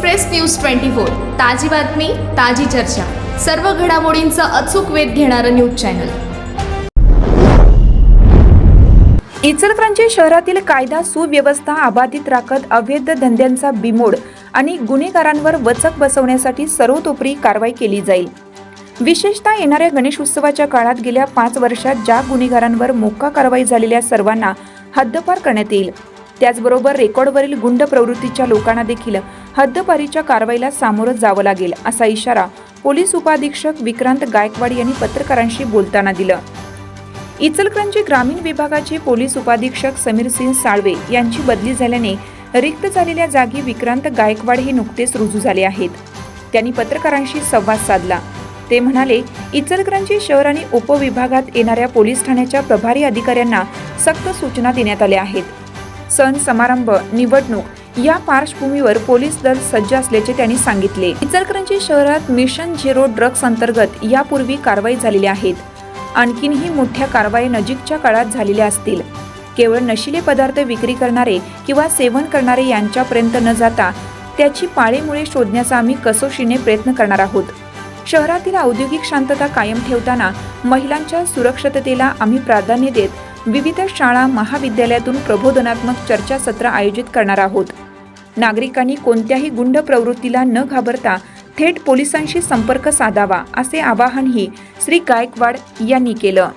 Express news twenty four ताजी बातमी ताजी चर्चा. सर्व घडामोडींचा अचूक वेध घेणारं न्यूज चॅनल. इचलकरंजी शहरातील कायदा सुव्यवस्था अबाधित राखत अवैध धंद्यांचा बिमोड आणि गुन्हेगारांवर वचक बसवण्यासाठी सर्वतोपरी कारवाई केली जाईल. विशेषतः येणाऱ्या गणेश उत्सवाच्या काळात गेल्या पाच वर्षात ज्या गुन्हेगारांवर मोक्का कारवाई झालेल्या सर्वांना हद्दपार करण्यात येईल. त्याचबरोबर रेकॉर्डवरील गुंड प्रवृत्तीच्या लोकांना देखील हद्दपारीच्या कारवाईला सामोरं जावं लागेल असा इशारा पोलीस उपाधीक्षक विक्रांत गायकवाड यांनी पत्रकारांशी बोलताना दिलं. इचलकरंजी ग्रामीण विभागाचे पोलीस उपाधीक्षक समीर सिंग साळवे यांची बदली झाल्याने रिक्त झालेल्या जागी विक्रांत गायकवाड हे नुकतेच रुजू झाले आहेत. त्यांनी पत्रकारांशी संवाद साधला. ते म्हणाले इचलकरंजी शहर आणि उपविभागात येणाऱ्या पोलीस ठाण्याच्या प्रभारी अधिकाऱ्यांना सक्त सूचना देण्यात आल्या आहेत. सण समारंभ निवडणूक या पार्श्वभूमीवर पोलीस दल सज्ज असल्याचे त्यांनी सांगितले. इचलकरंजी शहरात मिशन झिरो ड्रग्ज अंतर्गत यापूर्वी कारवाई झालेल्या आहेत. आणखीनही मोठ्या कारवाई नजीकच्या काळात झालेल्या असतील. केवळ नशिले पदार्थ विक्री करणारे किंवा सेवन करणारे यांच्यापर्यंत न जाता त्याची पाळेमुळे शोधण्याचा आम्ही कसोशीने प्रयत्न करणार आहोत. शहरातील औद्योगिक शांतता कायम ठेवताना महिलांच्या सुरक्षिततेला आम्ही प्राधान्य देत विविध शाळा महाविद्यालयातून प्रबोधनात्मक चर्चासत्र आयोजित करणार आहोत. नागरिकांनी कोणत्याही गुंड प्रवृत्तीला न घाबरता थेट पोलिसांशी संपर्क साधावा असे आवाहनही श्री गायकवाड यांनी केलं.